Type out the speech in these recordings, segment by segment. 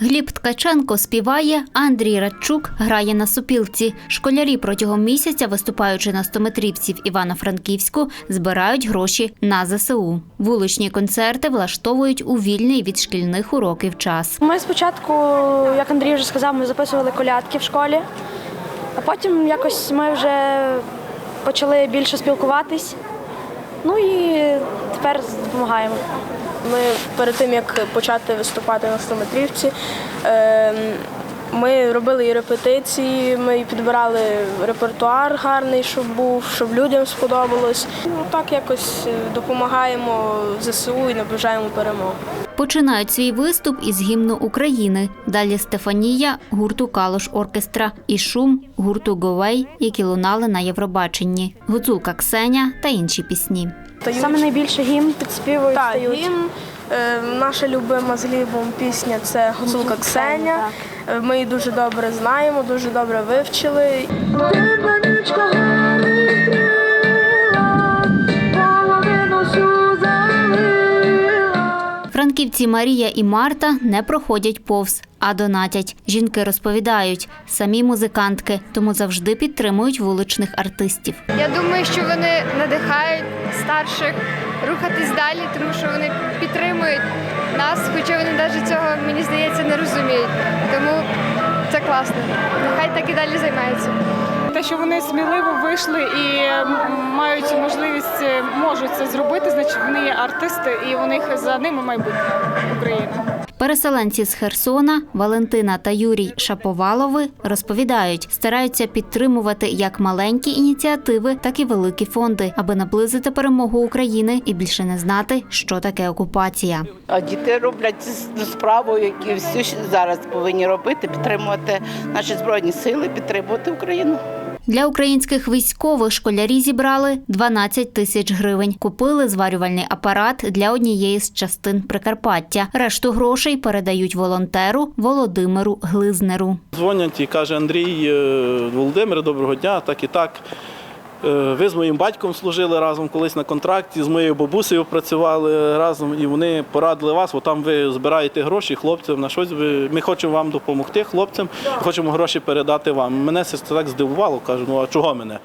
Гліб Ткаченко співає, Андрій Радчук грає на супілці. Школярі протягом місяця, виступаючи на стометрівці в Івано-Франківську, збирають гроші на ЗСУ. Вуличні концерти влаштовують у вільний від шкільних уроків час. Ми спочатку, як Андрій вже сказав, ми записували колядки в школі, а потім якось ми вже почали більше спілкуватись. Ну і тепер допомагаємо. Ми перед тим як почати виступати на 100-метрівці, е, ми робили і репетиції, ми і підбирали репертуар гарний, щоб був, щоб людям сподобалось. Ну так якось е, допомагаємо ЗСУ і наближаємо перемогу. Починають свій виступ із гімну України. Далі Стефанія гурту Калош Оркестра і шум гурту Говей, які лунали на Євробаченні, Гуцулка Ксеня та інші пісні. Саме найбільше гімн підспівують. Так, стають. гімн, наша любима з Глібом пісня це Гуцулка Ксеня. Е, Ми її дуже добре знаємо, дуже добре вивчили. Франківці Марія і Марта не проходять повз, а донатять. Жінки розповідають, самі музикантки, тому завжди підтримують вуличних артистів. Я думаю, що вони надихають старших рухатись далі, тому що вони підтримують нас, хоча вони навіть цього, мені здається, не розуміють. Тому це класно. Нехай так і далі займаються. Те, що вони сміливо вийшли і мають можливість, е, можуть це зробити, значить вони є артисти, і у них за ними майбутнє України. Переселенці з Херсона Валентина та Юрій Шаповалови розповідають, стараються підтримувати як маленькі ініціативи, так і великі фонди, аби наблизити перемогу України і більше не знати, що таке окупація. А діти роблять справу, яку всі зараз повинні робити, підтримувати наші збройні сили, підтримувати Україну. Для українських військових школярі зібрали 12 тисяч гривень. Купили зварювальний апарат для однієї з частин Прикарпаття. Решту грошей передають волонтеру Володимиру Глизнеру. Дзвонять і каже Андрій е, Володимир, доброго дня, так і так. Е, Ви з моїм батьком служили разом колись на контракті, з моєю бабусею працювали разом, і вони порадили вас, бо там ви збираєте гроші хлопцям на щось. Ми хочемо вам допомогти, хлопцям, хочемо гроші передати вам. Мене це так здивувало, кажу, ну а чого мене?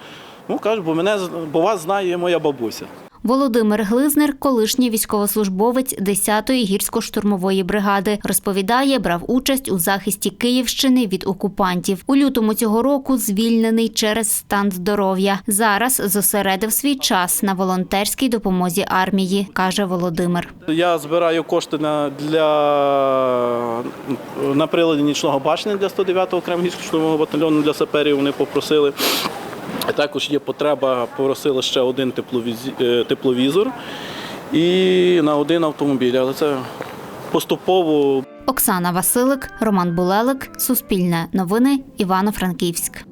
Ну кажу, бо мене бо вас знає моя бабуся. Володимир Глизнер, колишній військовослужбовець 10-ї гірсько-штурмової бригади, розповідає, брав участь у захисті Київщини від окупантів. У лютому цього року звільнений через стан здоров'я. Зараз зосередив свій час на волонтерській допомозі армії, каже Володимир. Я збираю кошти на, для, на приладі нічного бачення для 109-го окремого гірсько-штурмового батальйону для саперів. Вони попросили. Також є потреба, попросили ще один е, тепловізор і на один автомобіль. Але це поступово Оксана Василик, Роман Булелик, Суспільне новини, Івано-Франківськ.